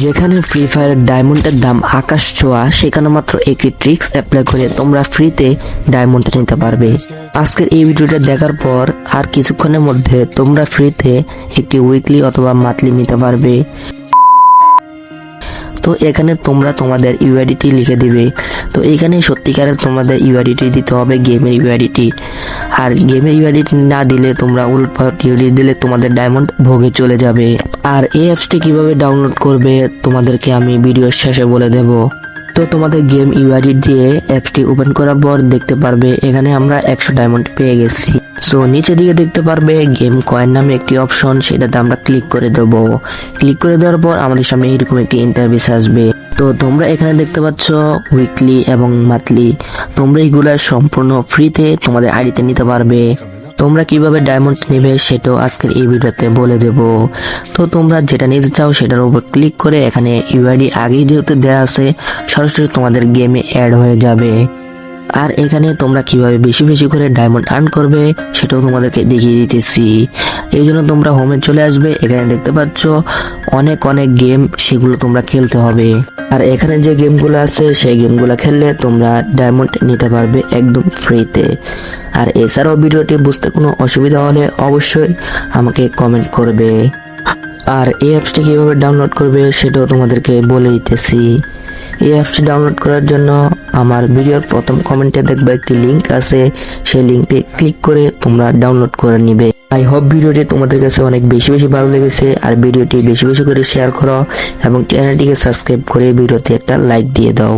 যেখানে free fire ডায়মন্ডের দাম আকাশ ছোঁয়া, সেখানে মাত্র একটি ট্রিক্স অ্যাপ্লাই করে তোমরা ফ্রিতে ডায়মন্ডটা নিতে পারবে। আজকের এই ভিডিওটা দেখার পর আর কিছুক্ষণের মধ্যে তোমরা ফ্রিতে একটি উইকলি অথবা মান্থলি নিতে পারবে। তো এখানে তোমরা তোমাদের ইউআইডিটি লিখে দিবে। তো এখানে সত্যিকারের তোমাদের ইউআইডিটি দিতে হবে গেমের ইউআইডিটি আর গেমের ইউআইডিটি না দিলে তোমরা উল্টপাল্ট ইউআইডি দিলে তোমাদের ডায়মন্ড ভোগে চলে যাবে। আর এই অ্যাপসটি কীভাবে ডাউনলোড করবে, তোমাদেরকে আমি ভিডিওর শেষে বলে দেব। তো তোমাদের গেম ইউআইডি দিয়ে অ্যাপসটি ওপেন করার পর দেখতে পারবে, এখানে আমরা একশো ডায়মন্ড পেয়ে গেছি। সো, নিচে দিকে দেখতে পারবে গেম কয়েন নামে একটি অপশন, সেটাতে আমরা ক্লিক করে দেবো। ক্লিক করে দেওয়ার পর আমাদের সামনে এরকম একটি ইন্টারভিউস আসবে। তো, তোমরা এখানে দেখতে পাচ্ছ উইকলি এবং মান্থলি। তোমরা এগুলা সম্পূর্ণ ফ্রিতে তোমাদের আইডিতে নিতে পারবে। তোমরা কীভাবে ডায়মন্ড নেবে সেটাও আজকের এই ভিডিওতে বলে দেব। তো তোমরা যেটা নিতে চাও সেটার উপর ক্লিক করে এখানে ইউআইডি আগেই যেহেতু দেওয়া আছে, সরাসরি তোমাদের গেমে অ্যাড হয়ে যাবে। আর এখানে তোমরা কীভাবে বেশি বেশি করে ডায়মন্ড আর্ন করবে সেটাও তোমাদেরকে দেখিয়ে দিতেছি। এই জন্য তোমরা হোমে চলে আসবে, এখানে দেখতে পাচ্ছ অনেক অনেক গেম সেগুলো তোমরা খেলতে হবে। আর এখানে যে গেমগুলো আছে, সেই গেমগুলো খেললে তোমরা ডায়মন্ড নিতে পারবে একদম ফ্রিতে আর এছাড়াও ভিডিওটি বুঝতে কোনো অসুবিধা হলে অবশ্যই আমাকে কমেন্ট করবে। আর এই অ্যাপসটি কীভাবে ডাউনলোড করবে সেটাও তোমাদেরকে বলে দিতেছি। এই অ্যাপসটি ডাউনলোড করার জন্য আমার ভিডিওর প্রথম কমেন্টে দেখবে একটি লিংক আছে। সেই লিঙ্কটি ক্লিক করে তোমরা ডাউনলোড করে নিবে। আই হোপ ভিডিওটি তোমাদের কাছে অনেক বেশি বেশি ভালো লেগেছে। আর ভিডিওটি বেশি বেশি করে শেয়ার করো এবং চ্যানেলটিকে সাবস্ক্রাইব করে ভিডিওতে একটা লাইক দিয়ে দাও।